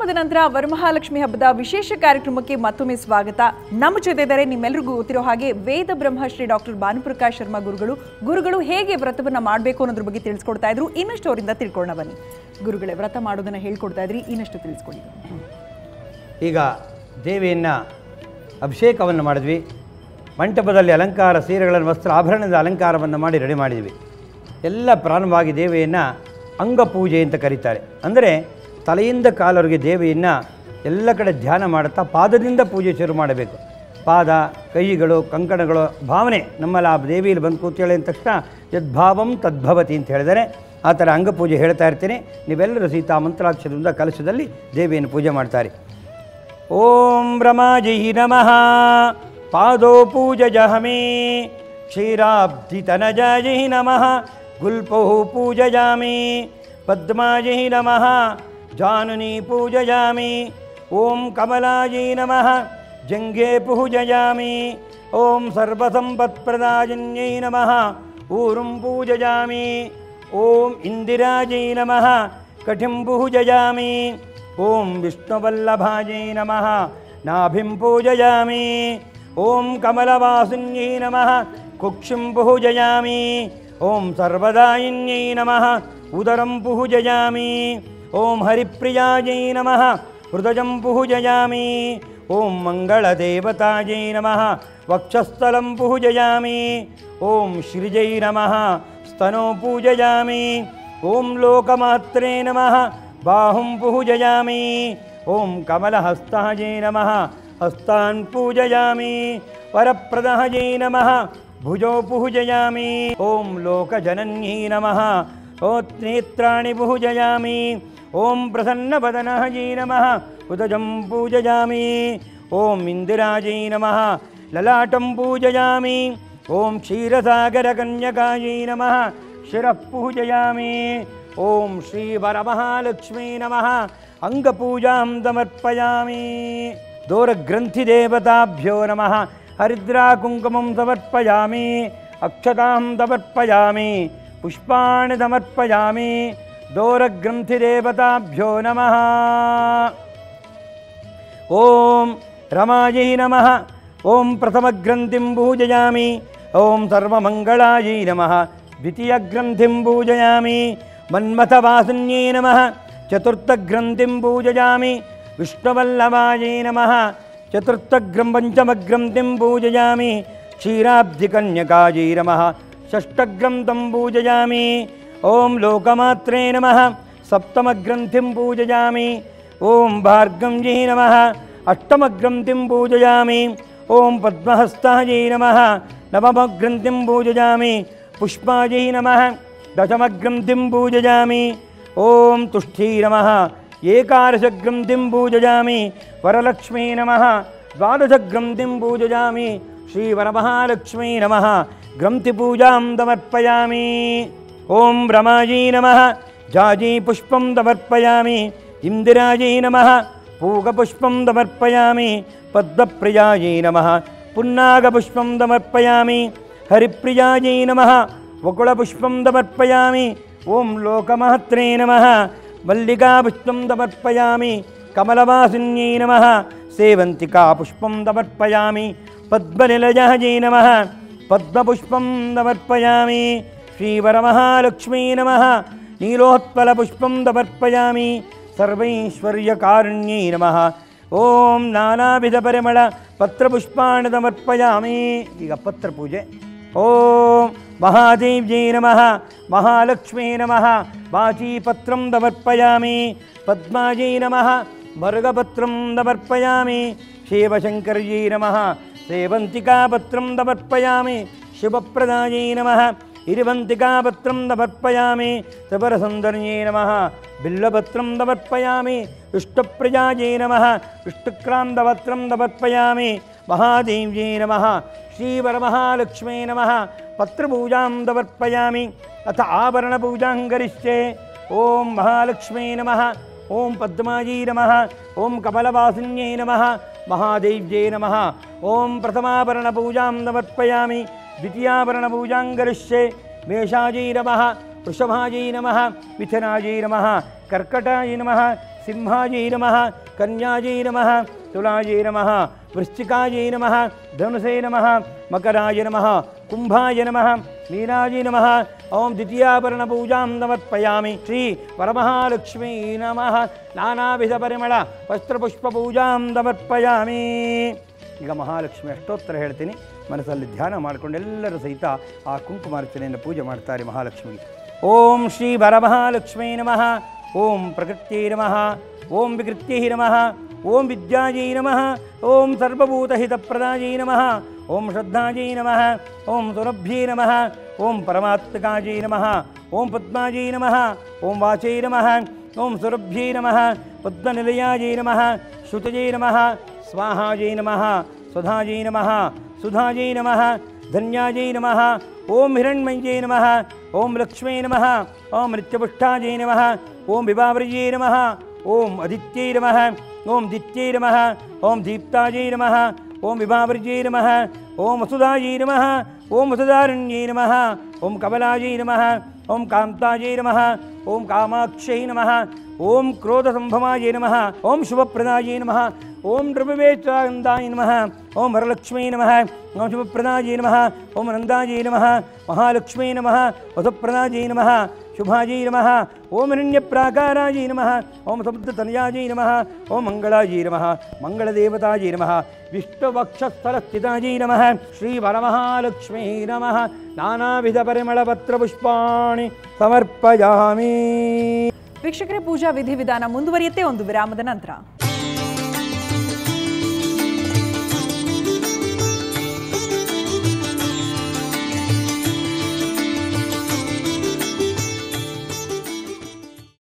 ವಿರಾಮದ ನಂತರ ವರಮಹಾಲಕ್ಷ್ಮಿ ಹಬ್ಬದ ವಿಶೇಷ ಕಾರ್ಯಕ್ರಮಕ್ಕೆ ಮತ್ತೊಮ್ಮೆ ಸ್ವಾಗತ. ನಮ್ಮ ಜೊತೆ ಇದ್ದಾರೆ ನಿಮ್ಮೆಲ್ಲರಿಗೂ ಗೊತ್ತಿರೋ ಹಾಗೆ ವೇದ ಬ್ರಹ್ಮಶ್ರೀ ಡಾಕ್ಟರ್ ಭಾನುಪ್ರಕಾಶ್ ಶರ್ಮಾ ಗುರುಗಳು. ಗುರುಗಳು ಹೇಗೆ ವ್ರತವನ್ನು ಮಾಡಬೇಕು ಅನ್ನೋದ್ರ ಬಗ್ಗೆ ತಿಳಿಸ್ಕೊಡ್ತಾ ಇದ್ರು. ಇನ್ನಷ್ಟು ಅವರಿಂದ ತಿಳ್ಕೊಳ್ಳೋಣ ಬನ್ನಿ. ಗುರುಗಳೇ, ವ್ರತ ಮಾಡೋದನ್ನ ಹೇಳ್ಕೊಡ್ತಾ ಇದ್ರಿ. ಇನ್ನಷ್ಟು ತಿಳಿಸ್ಕೊಡಿ. ಈಗ ದೇವಿಯನ್ನು ಅಭಿಷೇಕವನ್ನು ಮಾಡಿದ್ವಿ. ಮಂಟಪದಲ್ಲಿ ಅಲಂಕಾರ, ಸೀರೆಗಳನ್ನು, ವಸ್ತ್ರ, ಆಭರಣದ ಅಲಂಕಾರವನ್ನು ಮಾಡಿ ರೆಡಿ ಮಾಡಿದ್ವಿ. ಎಲ್ಲ ಪ್ರಾರಂಭವಾಗಿ ದೇವಿಯನ್ನು ಅಂಗಪೂಜೆ ಅಂತ ಕರೀತಾರೆ. ಅಂದರೆ ತಲೆಯಿಂದ ಕಾಲವರೆಗೆ ದೇವಿಯನ್ನು ಎಲ್ಲ ಕಡೆ ಧ್ಯಾನ ಮಾಡುತ್ತಾ ಪಾದದಿಂದ ಪೂಜೆ ಶುರು ಮಾಡಬೇಕು. ಪಾದ, ಕೈಗಳು, ಕಂಕಣಗಳು, ಭಾವನೆ ನಮ್ಮಲ್ಲಿ ಆ ದೇವಿಯಲ್ಲಿ ಬಂದು ಕೂತೇಳಿ ಅಂದ ತಕ್ಷಣ ಯದ್ಭಾವಂ ತದ್ಭವತಿ ಅಂತ ಹೇಳಿದರೆ ಆ ಥರ ಅಂಗಪೂಜೆ ಹೇಳ್ತಾ ಇರ್ತೀನಿ. ನೀವೆಲ್ಲರೂ ಸೀತಾ ಮಂತ್ರಾಕ್ಷರದಿಂದ ಕಲಶದಲ್ಲಿ ದೇವಿಯನ್ನು ಪೂಜೆ ಮಾಡ್ತಾರೆ. ಓಂ ರಮಾಜಿ ನಮಃ. ಪಾದೋ ಪೂಜಜಹಮೇ ಕ್ಷೀರಾಬ್ಧಿತನಜಾಜಿ ನಮಃ. ಗುಲ್ಪೌ ಪೂಜಯಾಮಿ ಪದ್ಮಾಜಿ ನಮಃ. जानुनी पूजयामि। ॐ कमलायै नमः। जङ्घे पूजयामि। ॐ सर्वसम्पत्प्रदायिन्यै नमः। ऊरुं पूजयामि। ॐ इन्दिरायै नमः। कठिं पूजयामि। ॐ विष्णुवल्लभायै नमः। नाभिं पूजयामि। ॐ कमलवासिन्यै नमः। कुक्षिं पूजयामि। ॐ सर्वदायिन्यै नमः। उदरं पूजयामि। ॐ हरिप्रियायै नमः हृदयं पुहुजयामि ॐ मङ्गलदेवतायै नमः वक्षस्थलं पूजयामि। ॐ श्रीजै नमः स्तनो पूजयामि। ॐ लोकमात्रे नमः बाहुं पूजयामि। ॐ कमलहस्तः नमः हस्तान् पूजयामि। परप्रदः नमः भुजौ पूजयामि। ॐ लोकजनन्यै नमः ओ नेत्राणि पूजयामि। ॐ प्रसन्नवदनहयै नमः उदजं पूजयामि। ॐ इन्दिराजी नमः ललाटं पूजयामि। ॐ क्षीरसागरकन्यकायै नमः शिरः पूजयामि। ॐ श्रीवरमहालक्ष्मी नमः अङ्गपूजां समर्पयामि। दूरग्रन्थिदेवताभ्यो नमः हरिद्राकुङ्कुमं समर्पयामि। अक्षतां समर्पयामि। पुष्पाणि समर्पयामि। दोरग्रन्थिदेवताभ्यो नमः। ॐ रमायै नमः। ॐ प्रथमग्रन्थिं पूजयामि। ॐ सर्वमङ्गलायै नमः। द्वितीयग्रन्थिं पूजयामि। मन्मथवासिन्यै नमः। चतुर्थग्रन्थिं पूजयामि। विष्णुवल्लभायै नमः। चतुर्थग्रं पञ्चमग्रन्थिं पूजयामि। क्षीराब्धिकन्यकायै नमः। षष्ठग्रन्थं पूजयामि। ओं लोकमात्रे नम। सप्तमग्रन्थिं पूजयामि। ओं भागवजी नम। अष्टमग्रंथि पूजयामि। ओं पद्महस्तायै नम। नवमग्रंथि पूजयामि। पुष्पायै नम। दशमग्रंथि पूजयामि। ओं तुष्ठी नम। एकादशग्रन्थिं पूजया वरलक्ष्मी नम। द्वादश्रंथि पूजया श्रीवरमहालक्ष्मी नम। ग्रंथिपूजा समर्पयामि। ॐ रमायै नमः। जाजी पुष्पं दमर्पयामि इन्दिरायै नमः। पूगपुष्पं दमर्पयामि पद्मप्रियायै नमः। पुन्नागपुष्पं दमर्पयामि हरिप्रियायै नमः। वकुलपुष्पं दमर्पयामि ॐ लोकमहत्रे नमः। मल्लिकापुष्पं दमर्पयामि कमलवासिन्यै नमः। सेवन्तिकापुष्पं दमर्पयामि पद्मनिलजः यै नमः। पद्मपुष्पं दमर्पयामि श्रीवरमहालक्ष्मी नमः नीलोत्पलपुष्पं समर्पयामि ಸರ್ವೈಶ್ವರ್ಯಕಾರುಣ್ಯೈ ನಮಃ ಓಂ ನಾನಾವಿಧ ಪರಿಮಳ ಪತ್ರಪುಷ್ಪಾಣಿ ಸಮರ್ಪಯಾಮಿ ಈಗ ಪತ್ರ ಪೂಜೆ ಓಂ ಮಹಾದೇವ್ಯೈ ನಮಃ ಮಹಾಲಕ್ಷ್ಮೀ ನಮಃ ವಾಚೀಪತ್ರಂ ಸಮರ್ಪಯಾಮಿ ಪದ್ಮಾಜೈ ನಮಃ ಮರುಗಪತ್ರಂ ಸಮರ್ಪಯಾಮಿ ಶಿವಶಂಕರ್ಯೈ ನಮಃ ಸೇವಂತಿಕಾಪತ್ರಂ ಸಮರ್ಪಯಾಮಿ ಶಿವಪ್ರದಾಯೈ ನಮಃ इरिवन्तिकापत्रं तमर्पयामि। त्रिपुरसुन्दर्ये नमः। बिल्वपत्रं तमर्पयामि। विष्णुप्रजायै नमः। विष्णुक्रान्तपत्रं तमर्पयामि। महादेव्यै नमः। श्रीवरमहालक्ष्मे नमः। पत्रपूजां तमर्पयामि। अथ आभरणपूजां करिष्ये। ॐ महालक्ष्मे नमः। ॐ पद्मायै नमः। ॐ कमलवासिन्यै नमः। महादेव्यै नमः। ॐ प्रथमाभरणपूजां समर्पयामि द्वितीयाभरणभूजाङ्गरिष्ये मेषाजै नमः वृषभाजै नमः मिथुनाजै नमः कर्कटाय नमः सिंहाजै नमः कन्याजै नमः तुलाजै नमः वृश्चिकाजै नम धनुषे नम मकराय नमः कुम्भाय नमः नम ओं ॐ द्वितीयाभरणपूजां नमर्पयामि श्री वरमहालक्ष्मी नमः। नानाविधपरिमळ वस्त्रपुष्पपूजां समर्पयामि ಈಗ ಮಹಾಲಕ್ಷ್ಮಿ ಅಷ್ಟೋತ್ತರ ಹೇಳ್ತೀನಿ ಮನಸ್ಸಲ್ಲಿ ಧ್ಯಾನ ಮಾಡಿಕೊಂಡು ಎಲ್ಲರೂ ಸಹಿತ ಆ ಕುಂಕುಮಾರ್ಚನೆಯನ್ನು ಪೂಜೆ ಮಾಡ್ತಾರೆ ಮಹಾಲಕ್ಷ್ಮಿಗೆ ಓಂ ಶ್ರೀ ಬರಮಹಾಲಕ್ಷ್ಮೀ ನಮಃ ಓಂ ಪ್ರಕೃತಿ ನಮಃ ಓಂ ವಿಕೃತ್ಯೈ ನಮಃ ಓಂ ವಿದ್ಯಾಜೈ ನಮಃ ಓಂ ಸರ್ವಭೂತಹಿತಪ್ರದಾಜೈ ನಮಃ ಓಂ ಶ್ರದ್ಧಾಜೈ ನಮಃ ಓಂ ಸುರಭ್ಯೈ ನಮಃ ಓಂ ಪರಮಾತ್ಮಕಾಜೈ ನಮಃ ಓಂ ಪದ್ಮಾಜೈ ನಮಃ ಓಂ ವಾಚೈ ನಮಃ ಓಂ ಸುರಭ್ಯೈ ನಮಃ ಪದ್ಮನಿಲಯಾಜೈ ನಮಃ ಶ್ರುತಜೈ ನಮಃ स्वाहाजै नम सुधा नमः नम सुधा धन्याजै नम ओम हिरण्मयजय नम ओं लक्ष्मे नम ओं लक्ष्मी नम ओम विभाव्रजय नम ओं आदित्यै नम ओं दित्यै नम ओम दीप्ताजय नम ओं विभाव्रजय नम ओं वसुधाजय नम ओं वसुधारण्यै नम ओं कमलाजय नम ओम कांताजय नम ओं कामाक्षय नम ओं क्रोधसंभवाजय नम ओं शुभप्रदाजय नम ಓಂ ನೃಪವೇಚಾನಂದಾಯ ನಮಃ ಓಂ ವರಲಕ್ಷ್ಮೀ ನಮಃ ಓಂ ಶುಭಪ್ರದಾಯ ನಮಃ ಓಂ ನಂದಾಯ ನಮಃ ಮಹಾಲಕ್ಷ್ಮೀ ನಮಃ ವಸುಪ್ರದಾಯ ನಮಃ ಶುಭಾಜೈ ನಮಃ ಓಂ ಹಿರಣ್ಯಪ್ರಾಕಾರಾಜೈ ನಮಃ ಓಂ ಸಮುದ್ರತನಯಾಜೈ ನಮಃ ಓಂ ಮಂಗಳಾಜೈ ನಮಃ ಮಂಗಳದೇವತಾಜೈ ನಮಃ ವಿಷ್ಣುವಕ್ಷಸ್ಥಲಸ್ಥಿತಾಜೈ ನಮಃ ಶ್ರೀವರಮಹಾಲಕ್ಷ್ಮೀ ನಮಃ ನಾನಾವಿಧ ಪರಿಮಳಪತ್ರಪುಷ್ಪಾಣಿ ಸಮರ್ಪಯಾಮಿ ವೀಕ್ಷಕರೇ ಪೂಜಾ ವಿಧಿವಿಧಾನ ಮುಂದುವರಿಯುತ್ತೆ ಒಂದು ವಿರಾಮದ ನಂತರ